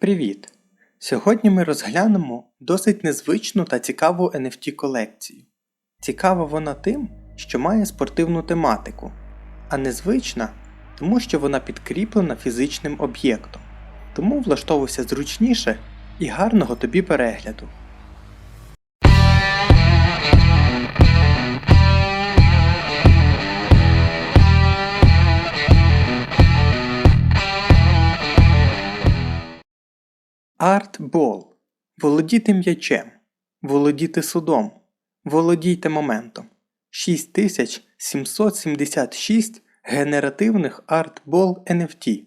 Привіт! Сьогодні ми розглянемо досить незвичну та цікаву NFT колекцію. Цікава вона тим, що має спортивну тематику, а незвична, тому що вона підкріплена фізичним об'єктом. Тому влаштовуйся зручніше і гарного тобі перегляду. Артбол. Володіти м'ячем. Володіти судом. Володійте моментом. 6776 генеративних артбол NFT,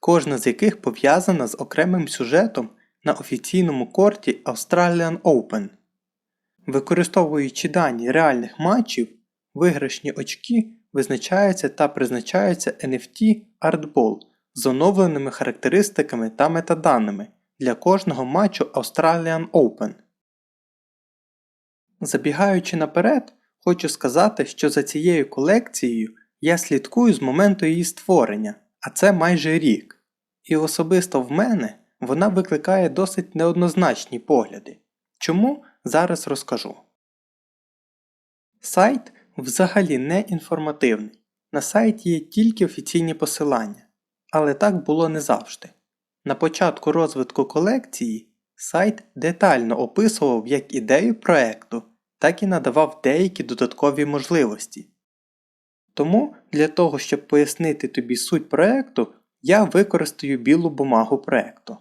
кожна з яких пов'язана з окремим сюжетом на офіційному корті Australian Open. Використовуючи дані реальних матчів, виграшні очки визначаються та призначаються NFT Artball з оновленими характеристиками та метаданими для кожного матчу Australian Open. Забігаючи наперед, хочу сказати, що за цією колекцією я слідкую з моменту її створення, а це майже рік. І особисто в мене вона викликає досить неоднозначні погляди. Чому зараз розкажу. Сайт взагалі не інформативний. На сайті є тільки офіційні посилання. Але так було не завжди. На початку розвитку колекції сайт детально описував як ідею проекту, так і надавав деякі додаткові можливості. Тому для того, щоб пояснити тобі суть проекту, я використаю білу бумагу проекту.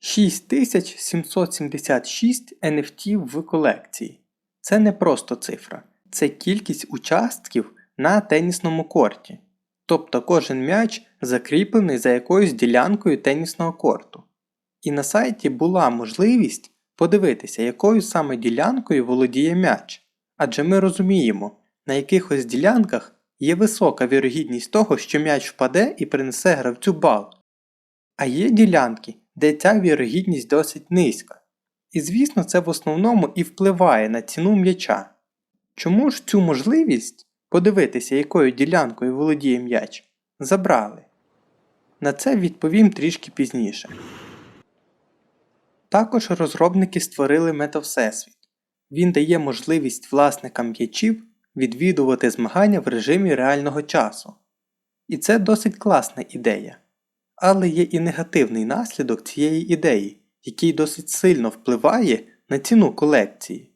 6776 NFT в колекції. Це не просто цифра, це кількість участків на тенісному корті. Тобто кожен м'яч закріплений за якоюсь ділянкою тенісного корту. І на сайті була можливість подивитися, якою саме ділянкою володіє м'яч. Адже ми розуміємо, на якихось ділянках є висока вірогідність того, що м'яч впаде і принесе гравцю бал. А є ділянки, де ця вірогідність досить низька. І звісно, це в основному і впливає на ціну м'яча. Чому ж цю можливість подивитися, якою ділянкою володіє м'яч, забрали? На це відповім трішки пізніше. Також розробники створили метавсесвіт. Він дає можливість власникам м'ячів відвідувати змагання в режимі реального часу. І це досить класна ідея. Але є і негативний наслідок цієї ідеї, який досить сильно впливає на ціну колекції.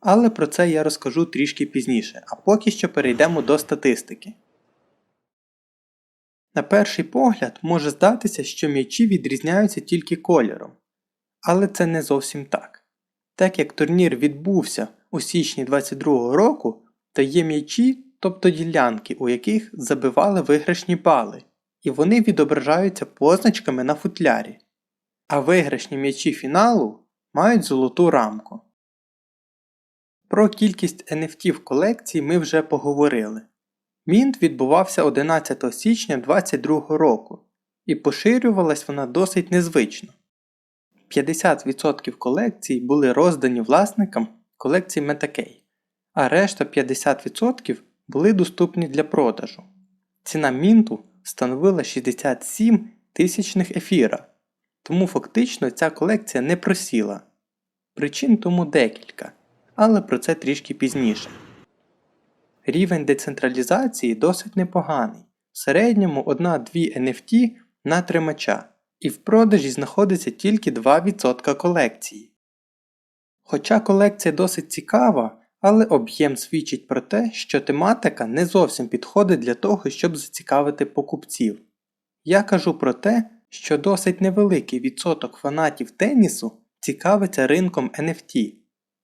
Але про це я розкажу трішки пізніше, а поки що перейдемо до статистики. На перший погляд може здатися, що м'ячі відрізняються тільки кольором. Але це не зовсім так. Так як турнір відбувся у січні 2022 року, то є м'ячі, тобто ділянки, у яких забивали виграшні бали, і вони відображаються позначками на футлярі. А виграшні м'ячі фіналу мають золоту рамку. Про кількість NFT в колекції ми вже поговорили. Мінт відбувався 11 січня 2022 року, і поширювалась вона досить незвично. 50% колекцій були роздані власникам колекції Metacay, а решта 50% були доступні для продажу. Ціна мінту становила 67 тисячних ефіра, тому фактично ця колекція не просіла. Причин тому декілька, але про це трішки пізніше. Рівень децентралізації досить непоганий, в середньому 1-2 NFT на тримача, і в продажі знаходиться тільки 2% колекції. Хоча колекція досить цікава, але об'єм свідчить про те, що тематика не зовсім підходить для того, щоб зацікавити покупців. Я кажу про те, що досить невеликий відсоток фанатів тенісу цікавиться ринком NFT.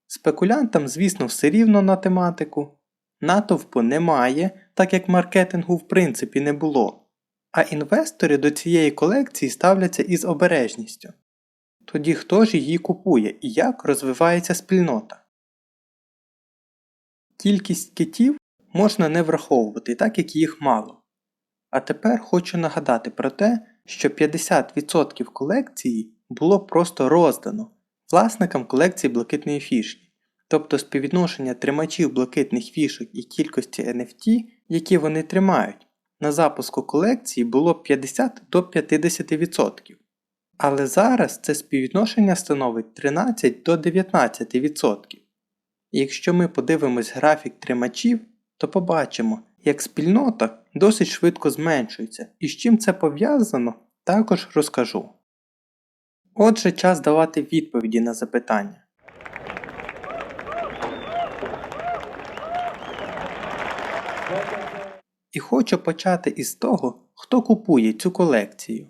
Спекулянтам, звісно, все рівно на тематику, натовпу немає, так як маркетингу в принципі не було, а інвестори до цієї колекції ставляться із обережністю. Тоді хто ж її купує і як розвивається спільнота? Кількість китів можна не враховувати, так як їх мало. А тепер хочу нагадати про те, що 50% колекції було просто роздано власникам колекції блакитної фішки, тобто співвідношення тримачів блакитних фішок і кількості NFT, які вони тримають, на запуску колекції було 50 до 50%. Але зараз це співвідношення становить 13 до 19%. І якщо ми подивимось графік тримачів, то побачимо, як спільнота досить швидко зменшується, і з чим це пов'язано, також розкажу. Отже, час давати відповіді на запитання. І хочу почати із того, хто купує цю колекцію.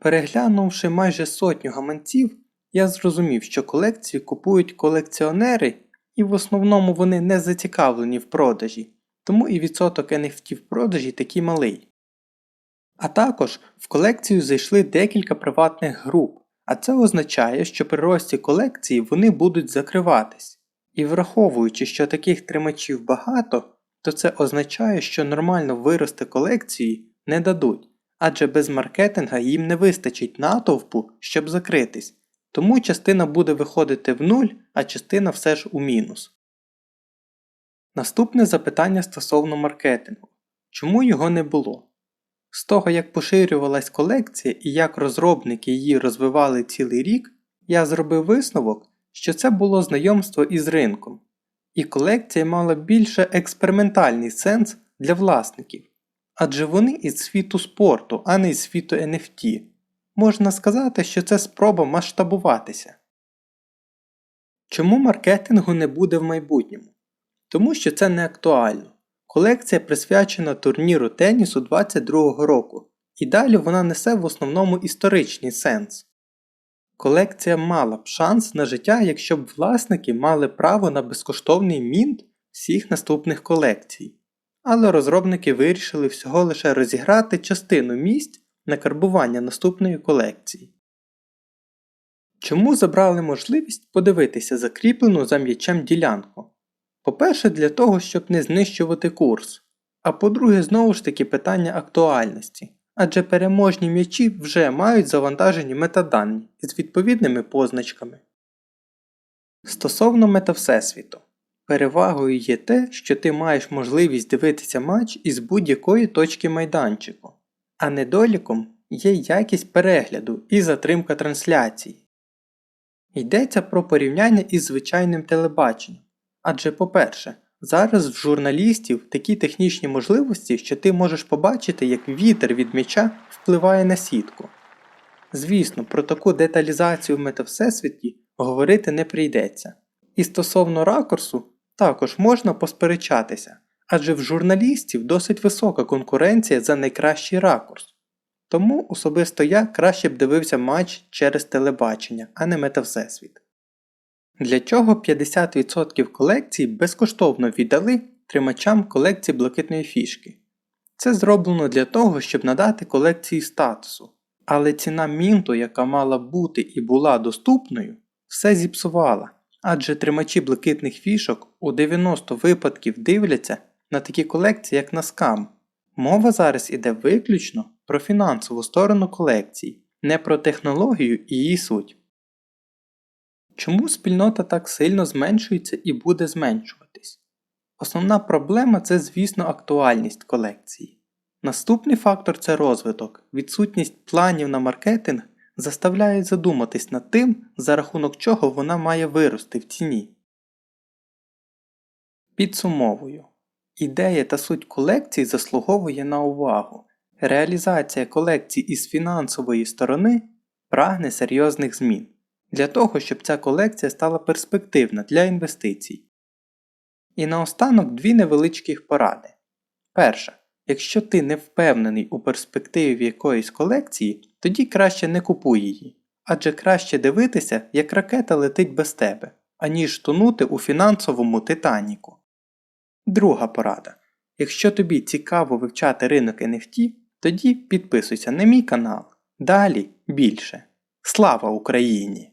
Переглянувши майже сотню гаманців, я зрозумів, що колекцію купують колекціонери, і в основному вони не зацікавлені в продажі, тому і відсоток NFT в продажі такий малий. А також в колекцію зайшли декілька приватних груп, а це означає, що при рості колекції вони будуть закриватись. І враховуючи, що таких тримачів багато, то це означає, що нормально вирости колекції не дадуть, адже без маркетинга їм не вистачить натовпу, щоб закритись, тому частина буде виходити в нуль, а частина все ж у мінус. Наступне запитання стосовно маркетингу. Чому його не було? З того, як поширювалась колекція і як розробники її розвивали цілий рік, я зробив висновок, що це було знайомство із ринком, і колекція мала більше експериментальний сенс для власників, адже вони із світу спорту, а не із світу NFT. Можна сказати, що це спроба масштабуватися. Чому маркетингу не буде в майбутньому? Тому що це не актуально. Колекція присвячена турніру тенісу 22 року, і далі вона несе в основному історичний сенс. Колекція мала б шанс на життя, якщо б власники мали право на безкоштовний мінт всіх наступних колекцій, але розробники вирішили всього лише розіграти частину місць на карбування наступної колекції. Чому забрали можливість подивитися закріплену за м'ячем ділянку? По-перше, для того, щоб не знищувати курс. А по-друге, знову ж таки питання актуальності, адже переможні м'ячі вже мають завантажені метадані із відповідними позначками. Стосовно метавсесвіту, перевагою є те, що ти маєш можливість дивитися матч із будь-якої точки майданчику, а недоліком є якість перегляду і затримка трансляції. Йдеться про порівняння із звичайним телебаченням. Адже, по-перше, зараз в журналістів такі технічні можливості, що ти можеш побачити, як вітер від м'яча впливає на сітку. Звісно, про таку деталізацію в метавсесвіті говорити не прийдеться. І стосовно ракурсу, також можна посперечатися, адже в журналістів досить висока конкуренція за найкращий ракурс. Тому особисто я краще б дивився матч через телебачення, а не метавсесвіт. Для чого 50% колекції безкоштовно віддали тримачам колекції блакитної фішки. Це зроблено для того, щоб надати колекції статусу. Але ціна мінту, яка мала бути і була доступною, все зіпсувала, адже тримачі блакитних фішок у 90 випадків дивляться на такі колекції, як на скам. Мова зараз іде виключно про фінансову сторону колекції, не про технологію і її суть. Чому спільнота так сильно зменшується і буде зменшуватись? Основна проблема це, звісно, актуальність колекції. Наступний фактор це розвиток. Відсутність планів на маркетинг заставляє задуматись над тим, за рахунок чого вона має вирости в ціні. Підсумовую. Ідея та суть колекції заслуговує на увагу. Реалізація колекції із фінансової сторони прагне серйозних змін для того, щоб ця колекція стала перспективна для інвестицій. І наостанок дві невеличких поради. Перша. Якщо ти не впевнений у перспективі якоїсь колекції, тоді краще не купуй її, адже краще дивитися, як ракета летить без тебе, аніж тонути у фінансовому титаніку. Друга порада. Якщо тобі цікаво вивчати ринок NFT, тоді підписуйся на мій канал. Далі більше. Слава Україні!